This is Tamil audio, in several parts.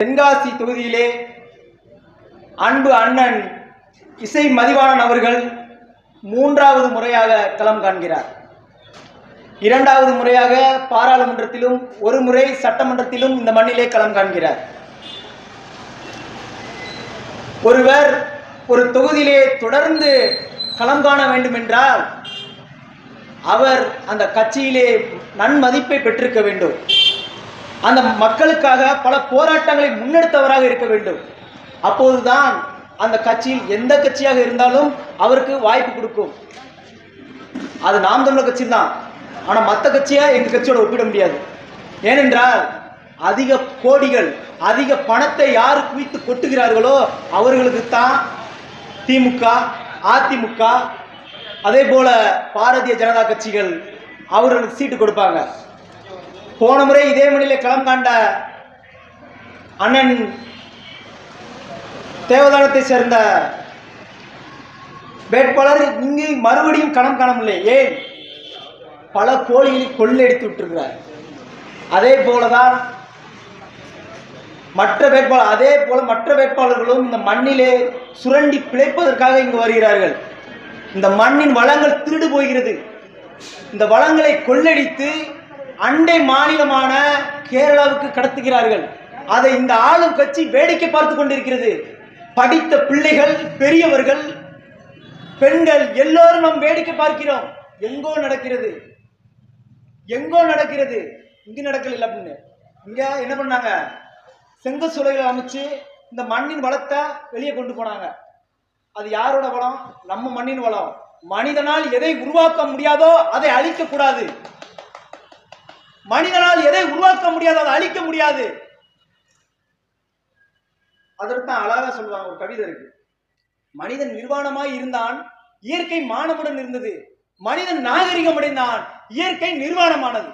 தென்காசி தொகுதியிலே அன்பு அண்ணன் இசை மதிவாணன் அவர்கள் மூன்றாவது முறையாக களம் காண்கிறார். இரண்டாவது முறையாக பாராளுமன்றத்திலும் ஒரு முறை சட்டமன்றத்திலும் இந்த மண்ணிலே களம் காண்கிறார். ஒருவர் ஒரு தொகுதியிலே தொடர்ந்து களம் காண வேண்டும் என்றால் அவர் அந்த கட்சியிலே நன்மதிப்பை பெற்றிருக்க வேண்டும். அந்த மக்களுக்காக பல போராட்டங்களை முன்னெடுத்தவராக இருக்க வேண்டும். அப்போதுதான் அந்த கட்சியில் எந்த கட்சியாக இருந்தாலும் அவருக்கு வாய்ப்பு கொடுக்கும். அது நாம் தமிழர் கட்சி தான். ஆனால் மற்ற கட்சியை எங்கள் கட்சியோட ஒப்பிட முடியாது. ஏனென்றால் அதிக கோடிகள் அதிக பணத்தை யார் குவித்து கொட்டுகிறார்களோ அவர்களுக்கு தான் திமுக அதிமுக அதே போல பாரதிய ஜனதா கட்சிகள் அவர்களுக்கு சீட்டு கொடுப்பாங்க. போன முறை இதே மணியில களம் காண்ட அண்ணன் தேவதானத்தை சேர்ந்த வேட்பாளர் இங்கு மறுபடியும் களம் காணவில்லை. ஏன்? பல கோழிகளை கொள்ளையடித்து விட்டுருக்கிறார். அதே போலதான் மற்ற வேட்பாளர் அதே போல மற்ற வேட்பாளர்களும் இந்த மண்ணிலே சுரண்டி பிழைப்பதற்காக இங்கு வருகிறார்கள். இந்த மண்ணின் வளங்கள் திருடு போகிறது. இந்த வளங்களை கொள்ளடித்து அண்டை மாநிலமான கேரளாவுக்கு கடத்துகிறார்கள். அதை இந்த ஆளும் கட்சி வேடிக்கை பார்த்து கொண்டிருக்கிறது. படித்த பிள்ளைகள் பெரியவர்கள் பெண்கள் எல்லோரும் நாம் வேடிக்கை பார்க்கிறோம். எங்கோ நடக்கிறது. எங்கோ நடக்கிறது. இங்கு நடக்கல அப்படின்னு. இங்க என்ன பண்ணாங்க? செங்க சூளைகளை அமைச்சு இந்த மண்ணின் வளத்தை வெளியே கொண்டு போனாங்க. அது யாரோட வளம்? நம்ம மண்ணின் வளம். மனிதனால் எதை உருவாக்க முடியாதோ அதை அழிக்க கூடாது. மனிதனால் எதை உருவாக்க முடியாது அதை அழிக்க முடியாது. அதற்குத்தான் அழகா சொல்லுவாங்க ஒரு கவிதை இருக்கு. மனிதன் நிர்வாணமாய் இருந்தான் இயற்கை மானமுடன் இருந்தது. மனிதன் நாகரிகம் அடைந்தான் இயற்கை நிர்வாணமானது.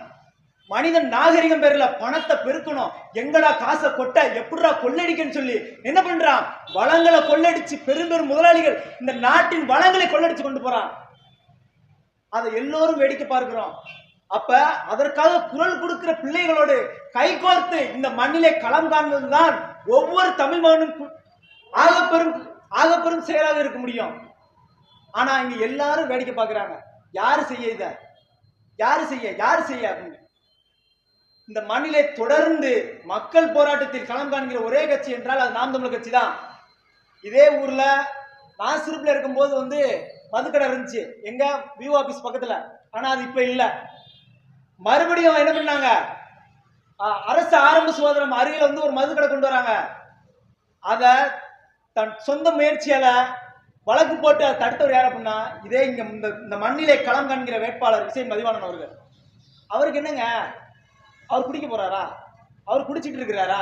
மனிதன் நாகரிகம் பேர்ல பணத்தை பெருக்கணும். எங்கடா காசை கொட்ட எப்படிடா கொள்ளடிக்கன்னு சொல்லி என்ன பண்றான்? வளங்களை கொள்ளடிச்சு பெரும்பெரும் முதலாளிகள் இந்த நாட்டின் வளங்களை கொள்ளடிச்சு கொண்டு போறான். அதை எல்லோரும் வேடிக்கை பார்க்கிறோம். அப்ப அதற்காக குரல் கொடுக்கிற பிள்ளைகளோடு கைகோர்த்து இந்த மண்ணிலே களம் காண்பதுதான் ஒவ்வொரு தமிழ் மகனும் ஆகப்பெரும் ஆகப்பெரும் செயலாக இருக்க முடியும். ஆனா இங்க எல்லாரும் வேடிக்கை பார்க்கறாங்க. யாரு செய்ய இத? யாரு செய்ய? யாரு செய்ய? அப்படின்னு. இந்த மண்ணிலே தொடர்ந்து மக்கள் போராட்டத்தில் களம் காண்கிற ஒரே கட்சி என்றால் அது நாம் தமிழர் கட்சி தான் இதே ஊர்ல நான் சிறுப்புல இருக்கும்போது வந்து மதுக்கடை இருந்துச்சு. எங்க வியூ ஆபீஸ் பக்கத்துல. ஆனா அது இப்ப இல்லை. மறுபடியும் என்ன பண்ணாங்க? அரசு ஆரம்ப சுகாதாரம் அருகில் வந்து ஒரு மதுக்கடை கொண்டு வராங்க. அத தன் சொந்த முயற்சியால வழக்கு போட்டு அதை தடுத்தவர் யார் அப்படின்னா இதே இங்க இந்த இந்த மண்ணிலே களம் காண்கிற வேட்பாளர் இசை மதிவாணன் அவர்கள். அவருக்கு என்னங்க? அவர் குடிக்க போறாரா? அவர் குடிச்சிட்டு இருக்கிறாரா?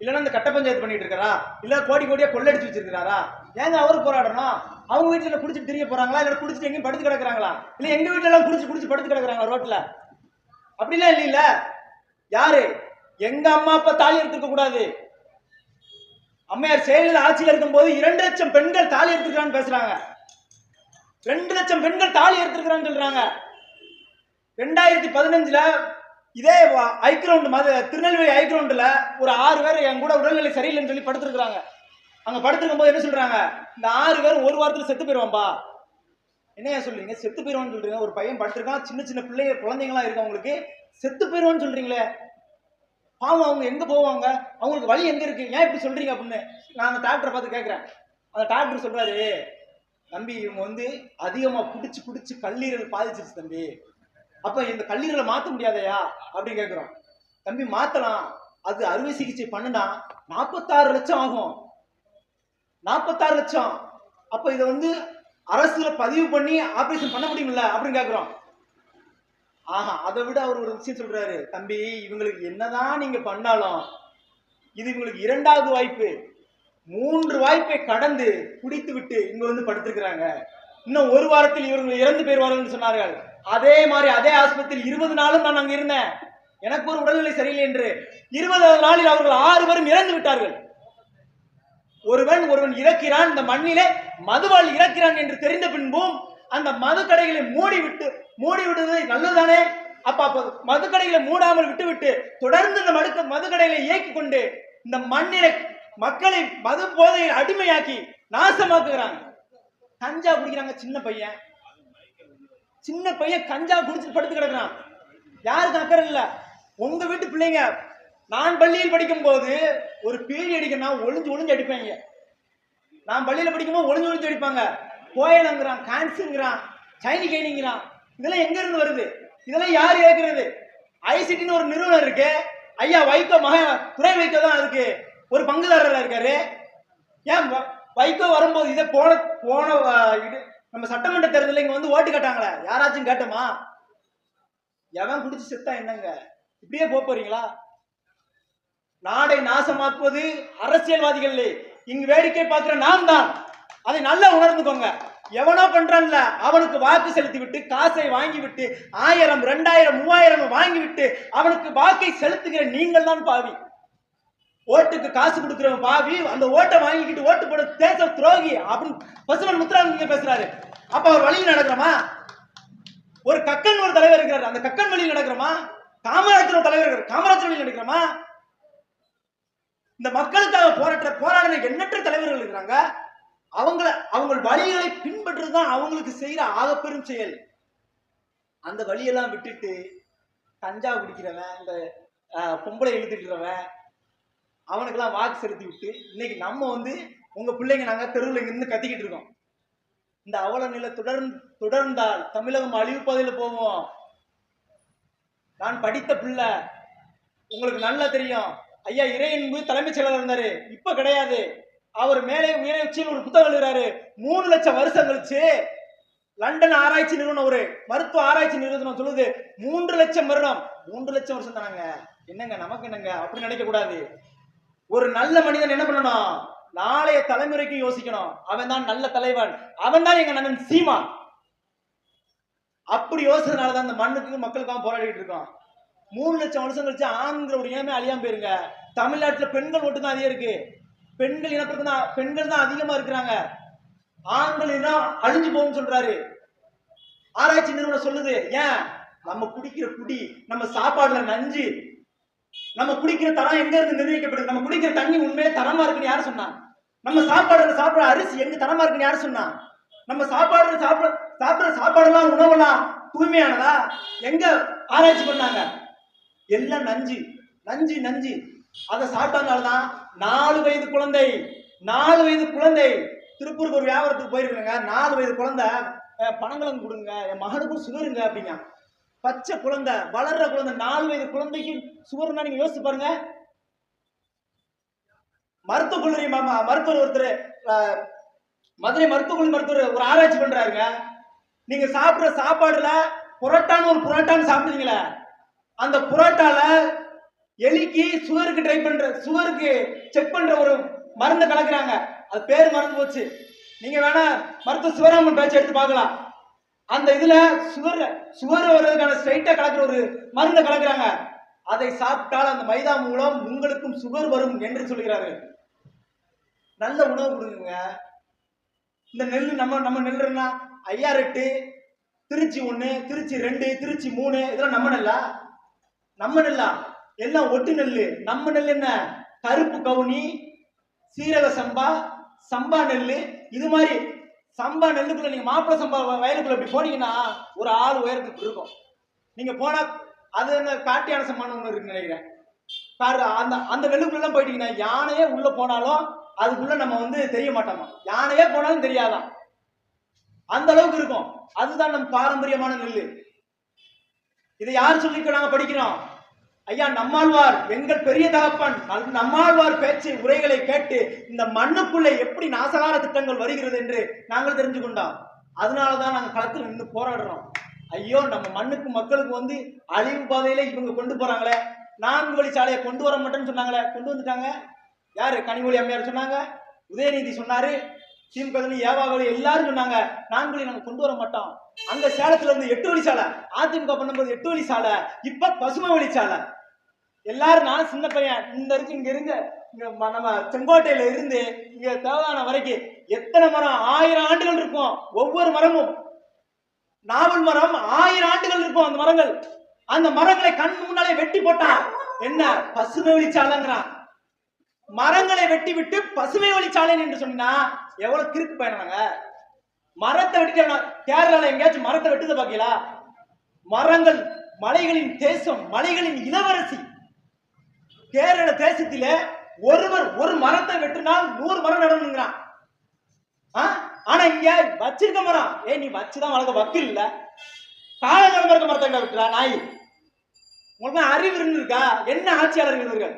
இல்லைன்னா இந்த கட்ட பஞ்சாயத்து பண்ணிட்டு இருக்காரா? இல்ல கோடி கோடியா கொள்ளடிச்சு வச்சிருக்கிறாரா? ஏங்க அவரு போராடணும்? அவங்க வீட்டுல குடிச்சிட்டு தெரிய போறாங்களா? இல்ல குடிச்சிட்டு எங்கேயும் படுத்து கிடக்குறாங்களா? இல்ல எங்க வீட்டுல எல்லாம் குடிச்சு குடிச்சு படுத்து கிடக்குறாங்களா ரோட்ல? அப்படிலாம் இல்ல இல்ல யாரு? எங்க அம்மா அப்பா தாலி எடுத்துக்க கூடாது. அம்மையார் செயலில் ஆட்சியில் இருக்கும்போது இரண்டு லட்சம் பெண்கள் தாலி எடுத்துக்கிறான்னு பேசுறாங்க. ரெண்டு லட்சம் பெண்கள் தாலி எடுத்துக்கிறான்னு சொல்றாங்க. ரெண்டாயிரத்தி பதினஞ்சுல இதே ஐக்ரவுண்ட் மத திருநெல்வேலி ஐக்ரவுண்டில் ஒரு ஆறு பேர் என் கூட உடல்நிலை சரியில்லைன்னு சொல்லி படுத்துருக்குறாங்க. அங்கே படுத்துருக்கும் போது என்ன சொல்கிறாங்க இந்த ஆறு பேர் ஒரு வாரத்தில் செத்து போயிடுவான்பா என்னையா சொல்றீங்க? செத்து போயிருவான்னு சொல்றீங்க. ஒரு பையன் படுத்திருக்கான். சின்ன சின்ன பிள்ளைய குழந்தைங்களா இருக்கு அவங்களுக்கு செத்து போயிருவான்னு சொல்றீங்களே. பாவம் அவங்க எங்க போவாங்க? அவங்களுக்கு வழி எங்க இருக்கு? ஏன் இப்படி சொல்றீங்க அப்படின்னு நான் அந்த டாக்டரை பார்த்து கேட்கறேன் அந்த டாக்டர் சொல்றாரு தம்பி இவங்க வந்து அதிகமா குடிச்சு குடிச்சு கல்லீரல் பாதிச்சிருச்சு தம்பி. அப்ப இந்த கல்லீரலை மாத்த முடியாதயா? அப்படின்னு கேட்கிறோம் தம்பி மாத்தலாம். அது அறுவை சிகிச்சை பண்ணுனா நாற்பத்தாறு லட்சம் ஆகும். நாற்பத்தாறு லட்சம். அப்ப இதை வந்து அரசுல பதிவு பண்ணி ஆபரேஷன் பண்ண முடியுமில்ல அப்படின்னு கேட்குறோம் ஆஹா அதை விட அவர் ஒரு விஷயம் சொல்றாரு. தம்பி இவங்களுக்கு என்னதான் நீங்க பண்ணாலும் இது இவங்களுக்கு இரண்டாவது வாய்ப்பு. மூன்று வாய்ப்பை கடந்து குடித்து விட்டு இங்க வந்து படுத்திருக்கிறாங்க. இன்னும் ஒரு வாரத்தில் இவர்கள் இறந்து போயிருவார்கள் சொன்னார்கள். அதே மாதிரி அதே ஆஸ்பத்திரியில் இருபது நாளும் நான் அங்க இருந்தேன். எனக்கு ஒரு உடல்நிலை சரியில்லை என்று இருபதாவது நாளில் அவர்கள் ஆறு பேரும் இறந்து விட்டார்கள். ஒருவன் ஒருவன் இறக்கிறான் இந்த மண்ணிலே மதுவால் இறக்கிறான் என்று தெரிந்த பின்பும் அந்த மது கடைகளை மூடி விட்டு மூடி நல்லதுதானே? அப்ப அப்ப மது கடைகளை மூடாமல் விட்டுவிட்டு தொடர்ந்து இந்த மடுக்க மது கடைகளை இயக்கி கொண்டு இந்த மண்ணில மக்களை மது போதையில் அடிமையாக்கி நாசமாக்குகிறாங்க. கஞ்சா குடிக்கிறாங்க சின்ன பையன். சின்ன பையன் கஞ்சா குடிச்சு படுத்து கிடக்குறான். யாருக்கு அக்கறை இல்லை. உங்க வீட்டு பிள்ளைங்க நான் பள்ளியில் படிக்கும் போது ஒரு பீடி அடிக்கணும்னா ஒளிஞ்சு ஒளிஞ்சு அடிப்பாங்க. நான் பள்ளியில் படிக்கும்போது ஒளிஞ்சு ஒளிஞ்சு அடிப்பாங்க. கோயலங்கிறான் கான்ஸுங்கிறான் சைனி கைனிங்கிறான் இதெல்லாம் எங்க இருந்து வருது? இதெல்லாம் யார் ஏற்கிறது ஐசிடின்னு ஒரு நிறுவனம் இருக்கு. ஐயா வைகோ மக துறை வைகோ தான் அதுக்கு ஒரு பங்குதாரராக இருக்காரு. ஏன் வைகோ வரும்போது இதை போன போன இது நம்ம சட்டமன்ற தேர்தலில் இங்கே வந்து ஓட்டு கேட்டாங்களே. யாராச்சும் கேட்டோமா? எவன் குடிச்சு செத்தா என்னங்க? இப்படியே போக போறீங்களா? நாடை நாசமாக்குவது அரசியல்வாதிகள் இங்கு வேடிக்கை பார்க்கிற நாம் தான் அதை நல்லா உணர்ந்துக்கோங்க. எவனோ பண்றான்ல அவனுக்கு வாக்கு செலுத்தி விட்டு காசை வாங்கி விட்டு ஆயிரம் ரெண்டாயிரம் மூவாயிரம் வாங்கி விட்டு அவனுக்கு வாக்கை செலுத்துகிற நீங்கள் தான் பாவி. ஓட்டுக்கு காசு கொடுக்கிறவன் பாவி. அந்த ஓட்டை வாங்கிக்கிட்டு ஓட்டு போட தேச துரோகி அப்படின்னு பசுமன் முத்துராமலிங்க பேசுறாரு. அப்ப அவர் வழியில் நடக்கிறோமா? ஒரு கக்கன் ஒரு தலைவர் இருக்கிறார். அந்த கக்கன் வழியில் நடக்கிறோமா? காமராஜர் ஒரு தலைவர் இருக்கிறார். காமராஜர் வழியில் நடக்கிறோமா? இந்த மக்களுக்காக போராட்ட போராடுற எண்ணற்ற தலைவர்கள் இருக்கிறாங்க. அவங்கள அவங்க வழிகளை பின்பற்றுறது தான் அவங்களுக்கு செய்யற ஆகப்பெரும் செயல். அந்த வழியெல்லாம் விட்டுட்டு கஞ்சா குடிக்கிறவன் இந்த பொம்பளை இழுத்துக்கிறவன் அவனுக்கெல்லாம் வாக்கு செலுத்தி விட்டு இன்னைக்கு நம்ம வந்து உங்க பிள்ளைங்க நாங்க தெருவில் இருந்து கத்திக்கிட்டு இருக்கோம். இந்த அவல நிலை தொடர்ந்து தொடர்ந்தால் தமிழகம் அழிவு பாதையில போவோம். நான் படித்த பிள்ளை. உங்களுக்கு நல்லா தெரியும். ஐயா இறையன்பு தலைமைச் செயலர் இருந்தாரு. இப்ப கிடையாது. அவர் மேலே மேலே உச்சியில் ஒரு புத்தகம் எழுதுறாரு. மூணு லட்சம் வருஷம் கழிச்சு லண்டன் ஆராய்ச்சி நிறுவனம் ஒரு மருத்துவ ஆராய்ச்சி நிறுவனம் சொல்லுது மூன்று லட்சம் வருடம். மூன்று லட்சம் வருஷம் தானங்க? என்னங்க நமக்கு என்னங்க? அப்படி நினைக்க கூடாது. ஒரு நல்ல மனிதன் என்ன பண்ணணும்? நாளைய தலைமுறைக்கு யோசிக்கணும். அவன் தான் நல்ல தலைவன். அவன் தான் எங்க நண்பன் சீமா அப்படி யோசிச்சதுனாலதான் அந்த மண்ணுக்கு மக்களுக்காக போராடிட்டு இருக்கோம். மூணு லட்சம் வருஷம் கழிச்சு ஆண்கிற ஒரு இனமே அழியாம போயிருங்க. தமிழ்நாட்டுல பெண்கள் மட்டும் தான் அதிகம் இருக்கு. பெண்கள் இனப்பெருக்கம் தான் பெண்கள் தான் அதிகமா இருக்கிறாங்க. ஆண்கள் இனம் அழிஞ்சு போகணும்னு சொல்றாரு. ஆராய்ச்சி நிறுவனம் சொல்லுது. ஏன்? நம்ம குடிக்கிற குடி நம்ம சாப்பாடுல நஞ்சு நம்ம குடிக்கிற தரம் எங்க இருந்து நிர்ணயிக்கப்படுது? நம்ம குடிக்கிற தண்ணி உண்மையே தரமா இருக்குன்னு யாரு சொன்னா? நம்ம சாப்பாடுல சாப்பிடுற அரிசி எங்க தரமா இருக்குன்னு யாரு சொன்னா? நம்ம சாப்பாடுல சாப்பிட சாப்பிடுற சாப்பாடெல்லாம் உணவெல்லாம் தூய்மையானதா? எங்க ஆராய்ச்சி பண்ணாங்க? எல்லாம் நஞ்சு நஞ்சு நஞ்சு. அதை சாப்பிட்டதுனாலதான் நாலு வயது குழந்தை நாலு வயது குழந்தை. திருப்பூருக்கு ஒரு வியாபாரத்துக்கு போயிருக்கேங்க நாலு வயது குழந்தை பணங்களும் கொடுங்க என் மகனுக்கும் சுகருங்க அப்படிங்க பச்சை குழந்தை வளர்ற குழந்தை நாலு வயது குழந்தைக்கு சுகர்னா நீங்க யோசிச்சு பாருங்க. மருத்துவ கல்லூரி மாமா மருத்துவர் ஒருத்தர் மதுரை மருத்துவ கல்லூரி மருத்துவர் ஒரு ஆராய்ச்சி பண்றாருங்க. நீங்க சாப்பிடுற சாப்பாடுல புரோட்டான்னு ஒரு புரோட்டான்னு சாப்பிடுவீங்களே. அந்த புரோட்டால எலிக்கு சுகருக்கு ட்ரை பண்ற சுகருக்கு செக் பண்ற ஒரு மருந்தை கலக்குறாங்க. அது பேர் மறந்து போச்சு. நீங்க வேணா மருத்துவ சிவராமன் பேச்சு எடுத்து பார்க்கலாம். அந்த இதுல சுகர் சுகர் வர்றதுக்கான ஸ்ட்ரைட்டா கலக்குற ஒரு மருந்தை கலக்குறாங்க. அதை சாப்பிட்டால் அந்த மைதா மூலம் உங்களுக்கும் சுகர் வரும் என்று சொல்கிறாரு நல்ல உணவு கொடுங்க. இந்த நெல் நம்ம நம்ம நெல்லுன்னா எட்டு திருச்சி ஒன்று திருச்சி ரெண்டு திருச்சி மூணு இதெல்லாம் நம்ம நெல்லா? நம்ம நெல்லா? எல்லாம் ஒட்டு நெல் நம்ம நெல் என்ன? கருப்பு கவுனி சீரக சம்பா சம்பா நெல் இது மாதிரி சம்பா நெல்லுக்குள்ள நீங்க மாப்பிள சம்பா வயலுக்குள்ள இப்படி போனீங்கன்னா ஒரு ஆள் உயரத்துக்கு இருக்கும். நீங்க போனா அது என்ன காட்டியான சம்மானம் ஒண்ணு இருக்குன்னு நினைக்கிறேன். பாரு அந்த அந்த நெல்லுக்குள்ள போயிட்டீங்கன்னா யானையே உள்ள போனாலும் அதுக்குள்ள நம்ம வந்து தெரிய மாட்டோமா? யானையே போனாலும் தெரியாதான். அந்த அளவுக்கு இருக்கும். அதுதான் நம்ம பாரம்பரியமான நெல்லு. இதை யார் சொல்லிக்க நாங்க படிக்கிறோம்? ஐயா நம்மாழ்வார் எங்கள் பெரிய தகப்பன் நல்- நம்மாழ்வார் பேச்சு உரைகளை கேட்டு இந்த மண்ணுக்குள்ளே எப்படி நாசகார திட்டங்கள் வருகிறது என்று நாங்கள் தெரிஞ்சு கொண்டோம். அதனாலதான் நாங்கள் களத்தில் நின்று போராடுறோம். ஐயோ நம்ம மண்ணுக்கு மக்களுக்கு வந்து அழிவு பாதையில இவங்க கொண்டு போறாங்களே. நான்கு வழி சாலையை கொண்டு வர மாட்டேன்னு சொன்னாங்களே. கொண்டு வந்துட்டாங்க. யாரு? கனிமொழி அம்மையார் சொன்னாங்க. உதயநிதி சொன்னாரு. திமுக ஏவாவளி எல்லாரும் சொன்னாங்க. நான்கு வழி நாங்கள் கொண்டு வர மாட்டோம். அந்த சேலத்துல இருந்து எட்டு வழி சாலை அதிமுக பண்ணும்போது எட்டு வழி சாலை இப்ப பசுமை வழி சாலை. எல்லாரும் நான் சின்ன பையன் இந்த இருக்கு இங்க இருந்து இங்க நம்ம செங்கோட்டையில இருந்து இங்க தேவதான வரைக்கும் எத்தனை மரம்? ஆயிரம் ஆண்டுகள் இருக்கும். ஒவ்வொரு மரமும். நாவல் மரம் ஆயிரம் ஆண்டுகள் இருக்கும் அந்த மரங்கள். அந்த மரங்களை கண் முன்னாலே வெட்டி போட்டான் என்ன? பசுமை வழி சாலைங்கிறான். மரங்களை வெட்டி விட்டு பசுமை வழிச்சாலை என்று சொன்னா எவ்வளவு கிறுக்கு பயணாங்க மரத்தை வெட்டிட்டு கேரளால எங்கேயாச்சும் மரத்தை வெட்டுத பாக்கீங்களா? மரங்கள் மலைகளின் தேசம் மலைகளின் இளவரசி. கேரள தேசத்தில ஒருவர் ஒரு மரத்தை வெட்டினால் நூறு மரம் நடணுங்கிறான் ஆ? ஆனா இங்க வச்சிருக்க மரம். ஏ நீ வச்சுதான் வளர்க்க வக்கில் இல்ல. காலகாலமா இருக்க மரத்தை எங்க வெட்டுறா நாய்? உங்களுக்கு அறிவு இருந்திருக்கா? என்ன ஆட்சியாளர்கள் இவர்கள்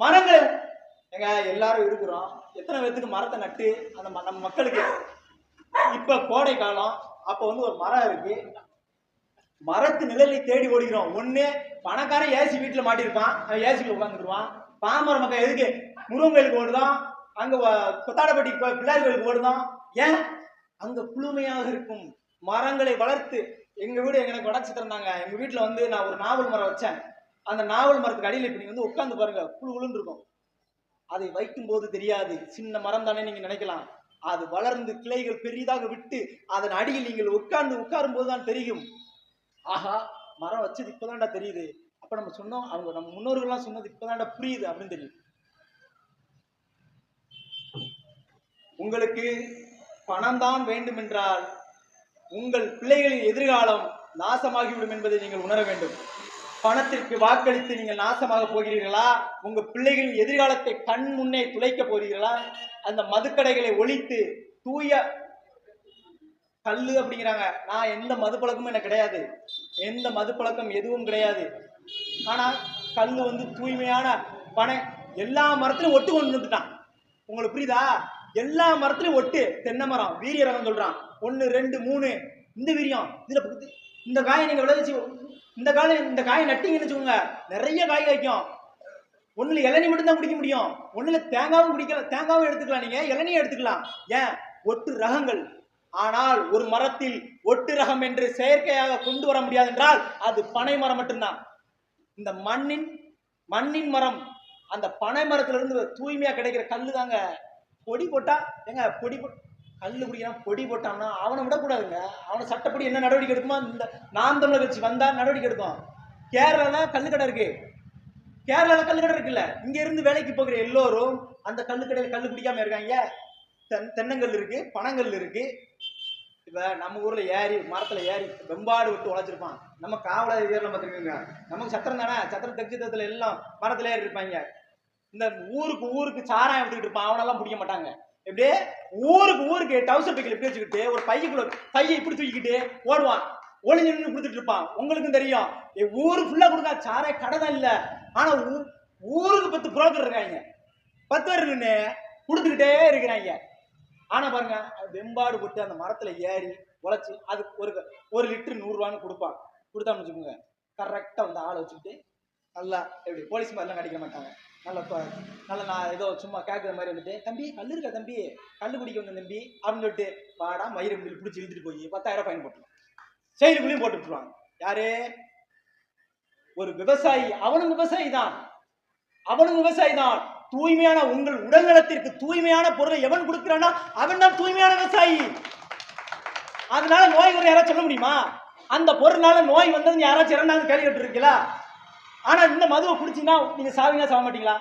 மரங்களை எங்க எல்லாரும் இருக்கிறோம் எத்தனை பேர்த்துக்கு மரத்தை நட்டு அந்த ம- நம்ம மக்களுக்கு இப்ப கோடை காலம் அப்ப வந்து ஒரு மரம் இருக்கு. மரத்து நிழலை தேடி ஓடிக்கிறோம் ஒண்ணு பணக்காரன் ஏசி வீட்டுல மாட்டியிருப்பான் அவன் ஏசிக்குள்ள உட்காந்துருவான் பாமர மக்கள் எதுக்கு? முருகன் கோயிலுக்கு ஓடுதான். அங்க கொத்தாடப்பட்டி கோ- பிள்ளையார் கோயிலுக்கு ஓடுதான். ஏன்? அங்க குளுமையாக இருக்கும். மரங்களை வளர்த்து எங்க வீடு எனக்கு உடச்சு தந்தாங்க எங்க வீட்டுல வந்து நான் ஒரு நாவல் மரம் வச்சேன். அந்த நாவல் மரத்துக்கு அடியில் இப்படி வந்து உட்காந்து பாருங்க குழு குழுன்னு இருக்கும். அதை வைக்கும் போது தெரியாது. சின்ன மரம் தானே நீங்க நினைக்கலாம். அது வளர்ந்து கிளைகள் பெரிதாக விட்டு அதன் அடியில் நீங்கள் உட்கார்ந்து உட்காரும் போதுதான் தெரியும். ஆஹா மரம் வச்சது இப்பதான்டா தெரியுது. அப்ப நம்ம சொன்னோம் அவங்க நம்ம முன்னோர்கள்லாம் சொன்னது இப்பதான்டா புரியுது அப்படின்னு தெரியும். உங்களுக்கு பணம் தான் வேண்டும் என்றால் உங்கள் பிள்ளைகளின் எதிர்காலம் நாசமாகிவிடும் என்பதை நீங்கள் உணர வேண்டும். பணத்திற்கு வாக்களித்து நீங்கள் நாசமாக போகிறீர்களா? உங்க பிள்ளைகளின் எதிர்காலத்தை கண் முன்னே துளைக்க போகிறீர்களா? அந்த மதுக்கடைகளை ஒழித்து தூய கல்லு அப்படிங்கிறாங்க. நான் எந்த மது பழக்கமும் எனக்கு கிடையாது. எந்த மது பழக்கம் எதுவும் கிடையாது. ஆனா கல்லு வந்து தூய்மையான பனை எல்லா மரத்திலும் ஒட்டு கொண்டு வந்துட்டான். உங்களுக்கு புரியுதா? எல்லா மரத்திலையும் ஒட்டு. தென்னை மரம் வீரிய ரகம் சொல்றான். ஒன்னு ரெண்டு மூணு. இந்த வீரியம் இதுல இந்த காயை நீங்க விளைவிச்சு இந்த காய் இந்த காயை நட்டிங்கன்னு வச்சுக்கோங்க. நிறைய காய் காய்க்கும். ஒண்ணுல இளநீ மட்டும் தான் குடிக்க முடியும். ஒண்ணுல தேங்காவும் குடிக்கலாம் தேங்காவும் எடுத்துக்கலாம் நீங்க. இளநியும் எடுத்துக்கலாம். ஏன்? ஒட்டு ரகங்கள். ஆனால் ஒரு மரத்தில் ஒட்டு ரகம் என்று செயற்கையாக கொண்டு வர முடியாது என்றால் அது பனை மரம் மட்டும்தான். இந்த மண்ணின் மண்ணின் மரம் அந்த பனை மரத்திலிருந்து தூய்மையா கிடைக்கிற கல்லு தாங்க பொடி போட்டா ஏங்க பொடி போட்டு கல்லு குடிக்கிறான் பொடி போட்டான்னா அவனை விடக்கூடாதுங்க. அவனை சட்டப்படி என்ன நடவடிக்கை எடுக்குமோ இந்த நாம் தமிழர் கட்சி வந்தா நடவடிக்கை எடுக்கும். கேரளால கல்லுக்கடை இருக்கு. கேரளால கல்லுக்கடை இருக்குல்ல. இங்க இருந்து வேலைக்கு போகிற எல்லோரும் அந்த கல்லுக்கடையில கல்லு குடிக்காம இருக்காங்க. தென் தென்னங்கல் இருக்கு பனங்கல் இருக்கு. இப்ப நம்ம ஊர்ல ஏறி மரத்துல ஏறி வெம்பாடு விட்டு உழைச்சிருப்பான். நம்ம காவலர் ஏரியில் பார்த்துருக்கோங்க. நமக்கு சத்திரம் தானே? சத்திரம் தெற்குத்தத்துல எல்லாம் மரத்துல ஏறி இருப்பாங்க இந்த ஊருக்கு ஊருக்கு சாராயம் விட்டுக்கிட்டு இருப்பான். அவனெல்லாம் பிடிக்க மாட்டாங்க. எப்படியே? ஊருக்கு ஊருக்கு டவுசர் பைக்கில் எப்படி வச்சுக்கிட்டு ஒரு பையக்குள்ள பையை இப்படி தூக்கிக்கிட்டு ஓடுவான். ஒளிஞ்சு நின்று கொடுத்துட்டு இருப்பான். உங்களுக்கும் தெரியும். ஊரு ஃபுல்லா கொடுங்க சாரே கடை தான் இல்லை. ஆனா ஊ- ஊருக்கு பத்து புரோக்கர் இருக்காங்க பத்து பேர் நின்று கொடுத்துக்கிட்டே இருக்கிறாங்க ஆனா பாருங்க வெம்பாடு போட்டு அந்த மரத்துல ஏறி உழைச்சி அது ஒரு ஒரு லிட்டர் நூறுரூவான்னு கொடுப்பான். கொடுத்தான்னு வச்சுக்கோங்க கரெக்டாக வந்து ஆளை வச்சுக்கிட்டு நல்லா எப்படி போலீஸ் மாதிரிலாம் கடிக்க மாட்டாங்க. நல்ல நல்ல நான் ஏதோ சும்மா கேட்குற மாதிரி வந்துட்டு தம்பி கல் இருக்கா தம்பி? கல் குடிக்க வந்த தம்பி அப்படின்னு சொல்லிட்டு வாடா மயிறு மில் பிடிச்சி இழுத்துட்டு போய் பத்தாயிரம் ஃபைன் போட்டுருவான். செயலுக்குள்ளேயும் போட்டு விட்டுருவாங்க. யாரு? ஒரு விவசாயி. அவனும் விவசாயி தான். அவனும் விவசாயி தான். தூய்மையான உங்கள் உடல் நலத்திற்கு தூய்மையான பொருளை எவன் கொடுக்கிறானா அவன் தான் தூய்மையான விவசாயி. அதனால நோய் வந்து யாராவது சொல்ல முடியுமா? அந்த பொருளால நோய் வந்தது யாராச்சும் இறந்தாங்க கேள்வி கேட்டுருக்கீங்களா ஆனா இந்த மதுவை குடிச்சீங்கன்னா நீங்க சாவீங்களா சாக மாட்டீங்களா?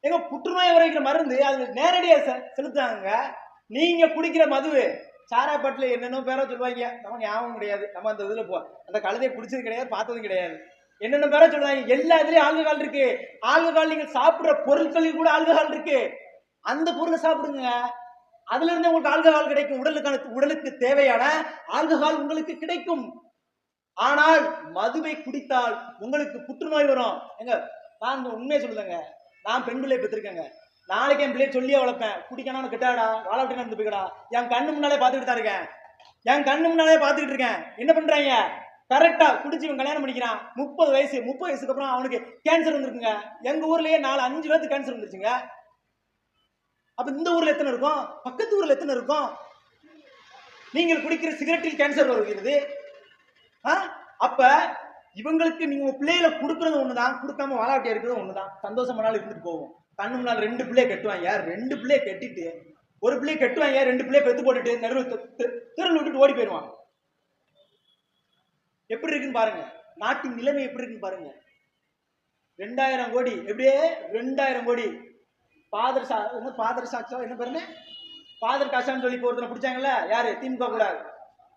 எங்க புற்றுநோய் வரைக்கிற மருந்து அது நேரடியாக செ- செலுத்துறாங்க நீங்க குடிக்கிற மதுவு சாராப்பாட்டுல என்னென்ன பேரோ சொல்லுவாங்க. நம்ம ஞாபகம் கிடையாது. நம்ம அந்த இதில் போ அந்த கழுதையை குடிச்சது கிடையாது பார்த்ததும் கிடையாது. என்னென்ன பேரோ சொல்லுவாங்க. எல்லா இதுலேயும் ஆல்கஹால் இருக்கு. ஆல்கஹால் நீங்கள் சாப்பிட்ற பொருட்களில் கூட ஆல்கஹால் இருக்கு. அந்த பொருளை சாப்பிடுங்க. அதுல இருந்து உங்களுக்கு ஆல்கஹால் கிடைக்கும். உடலுக்கான உடலுக்கு தேவையான ஆல்கஹால் உங்களுக்கு கிடைக்கும். ஆனால் மதுவை குடித்தால் உங்களுக்கு புற்றுநோய் வரும். எங்க நான் உண்மையை சொல்லுதேங்க. நான் பெண் பிள்ளை பெற்றிருக்கேங்க. நாளைக்கு என் பிள்ளைய சொல்லியே வளர்ப்பேன் குடிக்கணும்னு கிட்டாடா வாழ விட்டு நடந்து போய்க்கடா. என் கண்ணு முன்னாலே பார்த்துக்கிட்டு தான் இருக்கேன். என் கண்ணு முன்னாலே பார்த்துக்கிட்டு இருக்கேன். என்ன பண்றாங்க? கரெக்டா குடிச்சு இவன் கல்யாணம் பண்ணிக்கிறான். முப்பது வயசு முப்பது வயசுக்கு அப்புறம் அவனுக்கு கேன்சர் வந்துருக்குங்க. எங்க ஊர்லயே நாலு அஞ்சு பேருக்கு கேன்சர் வந்துருச்சுங்க. அப்ப இந்த ஊர்ல எத்தனை இருக்கும்? பக்கத்து ஊர்ல எத்தனை இருக்கும்? நீங்கள் குடிக்கிற சிகரெட்டில் கேன்சர் வருகிறது. அப்ப இவங்களுக்கு நீங்க உங்க பிள்ளைகளை கொடுக்கறது ஒண்ணுதான் கொடுக்காம வாழாட்டியா இருக்கிறது ஒண்ணுதான். சந்தோஷமானாலும் இருந்துட்டு போவோம் கண்ணு முன்னால் ரெண்டு பிள்ளைய கட்டுவாங்க ரெண்டு பிள்ளைய கட்டிட்டு ஒரு பிள்ளைய கட்டுவாங்க ரெண்டு பிள்ளைய பெத்து போட்டுட்டு நடுவு தெருவில் விட்டுட்டு ஓடி போயிடுவான். எப்படி இருக்குன்னு பாருங்க. நாட்டின் நிலைமை எப்படி இருக்குன்னு பாருங்க. ரெண்டாயிரம் கோடி எப்படியே? ரெண்டாயிரம் கோடி. பாதர் சா என்ன பாதர் சாட்சா என்ன பேருன்னு பாதர் காசான்னு சொல்லி போறதுல பிடிச்சாங்கல்ல? யாரு? திமுக கூட.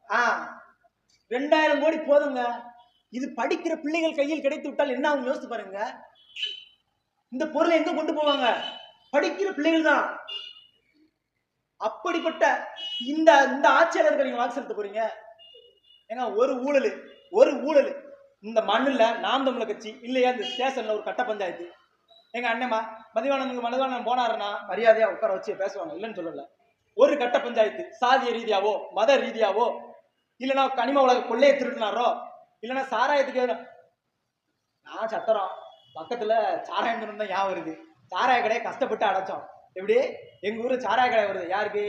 ஆ. ரெண்டாயிரம் கோடி போதுங்க. இது படிக்கிற பிள்ளைகள் கையில் கிடைத்து விட்டால் என்ன அவங்க யோசித்து பாருங்க. இந்த பொருளை எங்க கொண்டு போவாங்க? படிக்கிற பிள்ளைகள் தான். அப்படிப்பட்ட இந்த இந்த ஆட்சியாளர்கள் நீங்க வாக்கு செலுத்த போறீங்க. ஏன்னா ஒரு ஊழல் ஒரு ஊழல். இந்த மண்ணில் நாம் தமிழ கட்சி இல்லையா? இந்த ஸ்டேஷன்ல ஒரு கட்ட பஞ்சாயத்து. எங்க அண்ணமா மதிவானந்துக்கு மனதானம் போனாருன்னா மரியாதையா உட்கார வச்சு பேசுவாங்க. இல்லைன்னு சொல்லல. ஒரு கட்ட பஞ்சாயத்து சாதிய ரீதியாவோ மத ரீதியாவோ இல்லைன்னா கனிம உலக கொள்ளையை திருடினாரோ? இல்லைன்னா சாராயத்துக்கு நான் சத்திரம் பக்கத்தில் சாராயம் தான் ஞாபகம் வருது. சாராய கடையை கஷ்டப்பட்டு அடைச்சோம். எப்படி? எங்கள் ஊர் சாராய கடை வருது. யாருக்கு?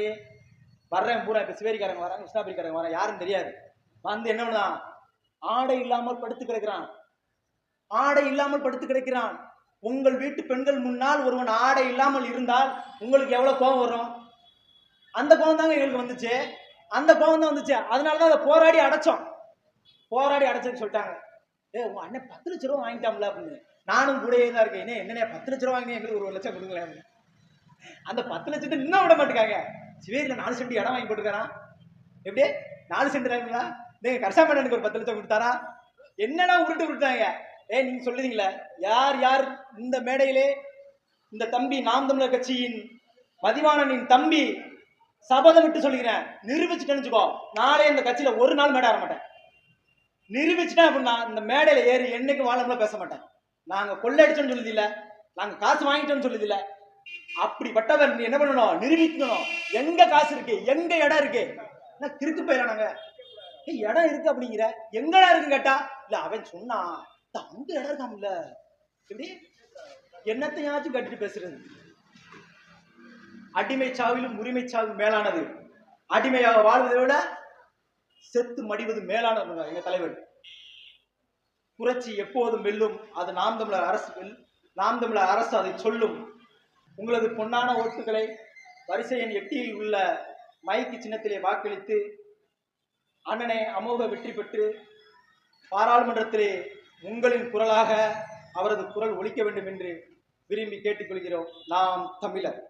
வர்றேன் பூரா இப்போ சிவேரிக்காரங்க வராங்க கிருஷ்ணாபுரிக்காரங்க வராங்க. யாருன்னு தெரியாது. வந்து என்ன பண்ணுதான்? ஆடை இல்லாமல் படுத்து கிடக்கிறான். ஆடை இல்லாமல் படுத்து கிடக்கிறான். உங்கள் வீட்டு பெண்கள் முன்னால் ஒருவன் ஆடை இல்லாமல் இருந்தால் உங்களுக்கு எவ்வளோ கோபம் வரும்? அந்த கோபம் தாங்க எங்களுக்கு வந்துச்சு. அந்த கோபம் தான் வந்துச்சு. அதனால தான் அதை போராடி அடைச்சோம். போராடி அடைச்சதுன்னு சொல்லிட்டாங்க. ஏ உன் அண்ணன் பத்து லட்ச ரூபா வாங்கிட்டாங்களா அப்படின்னு. நானும் கூடயே தான் இருக்கேன். என்ன என்னண்ணே பத்து லட்ச ரூபா வாங்கினேன் எங்களுக்கு ஒரு லட்சம் கொடுங்களேன் அந்த பத்து லட்சத்தை இன்னும் விட மாட்டேங்காங்க சிவேரியில் நாலு சென்ட் இடம் வாங்கி போட்டுக்கிறான் எப்படி? நாலு சென்ட் தாங்களா நீங்க கரசாமண்ணனுக்கு ஒரு பத்து லட்சம் கொடுத்தாரா? என்னடா உருட்டு விட்டாங்க ஏ நீங்க சொல்லுதீங்களே. யார் யார் இந்த மேடையிலே இந்த தம்பி நாம் தமிழர் கட்சியின் மதிவானனின் தம்பி சபதம் விட்டு சொல்லிக்கிறேன் நிரூபிச்சுட்டேன்னு வச்சுக்கோ நாளே இந்த கட்சியில ஒரு நாள் மேடை ஆட மாட்டேன். நிரூபிச்சுட்டேன் அப்படின்னா இந்த மேடையில ஏறி என்னைக்கு வாழம்ல பேச மாட்டேன். நாங்க கொள்ளடிச்சோன்னு சொல்லுது இல்ல. நாங்க காசு வாங்கிட்டோம்னு சொல்லுது இல்ல. அப்படிப்பட்டவர் நீ என்ன பண்ணணும்? நிரூபிக்கணும். எங்க காசு இருக்கு? எங்க இடம் இருக்கு? திருக்கு கிறுக்கு போயிடலாம் நாங்க? இடம் இருக்கு அப்படிங்கிற. எங்கடா இருக்குன்னு கேட்டா இல்ல அவன் சொன்னான். அங்க இடம் இருக்காம்ல எப்படி? என்னத்தையாச்சும் கட்டிட்டு பேசுறது. அடிமை சாவிலும் உரிமை சாவு மேலானது. அடிமையாக வாழ்வதை விட செத்து மடிவது மேலானது எங்க தலைவர்? புரட்சி எப்போதும் வெல்லும். அது நாம் தமிழர் அரசு வெல் நாம் தமிழர் அரசு அதை சொல்லும். உங்களது பொன்னான ஓட்டுகளை வரிசை எண் எட்டியில் உள்ள மைக்கு சின்னத்திலே வாக்களித்து அண்ணனை அமோக வெற்றி பெற்று பாராளுமன்றத்திலே உங்களின் குரலாக அவரது குரல் ஒழிக்க வேண்டும் என்று விரும்பி கேட்டுக்கொள்கிறோம். நாம் தமிழர்.